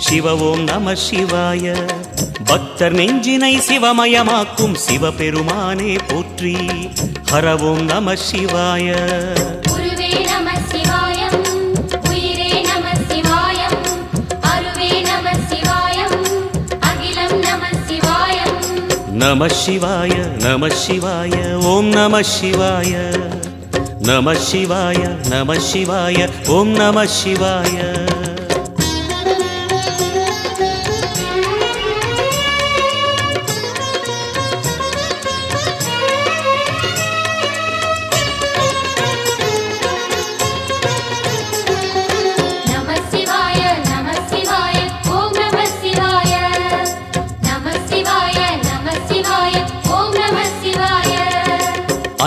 சிவவோம் நம சிவாய பக்தர் நெஞ்சினை சிவமயமாக்கும் சிவபெருமானே போற்றி ஹரவோம் நம சிவாய குருவே நம சிவாயம் உயிரே நம சிவாயம் அருவே நம சிவாயம் அகிலம் நம சிவாயம் நம சிவாய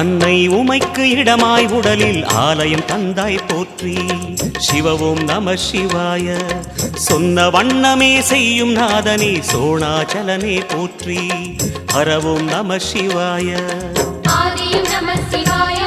அன்னை உமைக்கு இடமாய் உடலில் ஆலயம் தந்தாய் போற்றி. சிவவும் நம சிவாய. சொன்ன வண்ணமே செய்யும் நாதனே சோணாச்சலனே போற்றி. ஹரவும் நம சிவாய. நம சிவாய.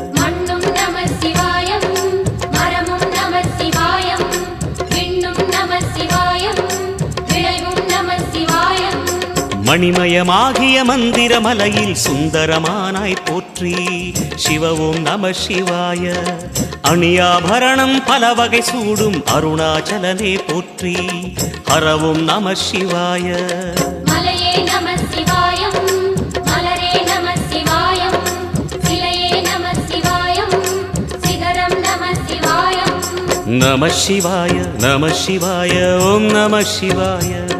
மணிமயமாகிய மந்திர மலையில் சுந்தரமானாய் போற்றி. சிவவோம் நம சிவாய. அணியாபரணம் பல வகை சூடும் அருணாச்சலனே போற்றி. ஹரவோம் நம சிவாய. மலையே நம சிவாயம். நம சிவாய நம சிவாய ஓம் நம சிவாய.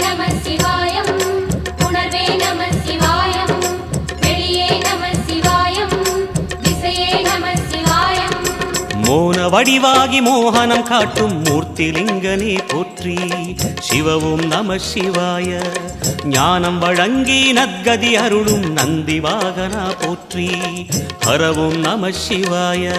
மோன வடிவாகி மோகனம் காட்டும் மூர்த்திலிங்கனே போற்றி. சிவவும் நம சிவாய. ஞானம் வழங்கி நத்கதி அருளும் நந்தி வாகனா போற்றி. ஹரவும் நம சிவாய.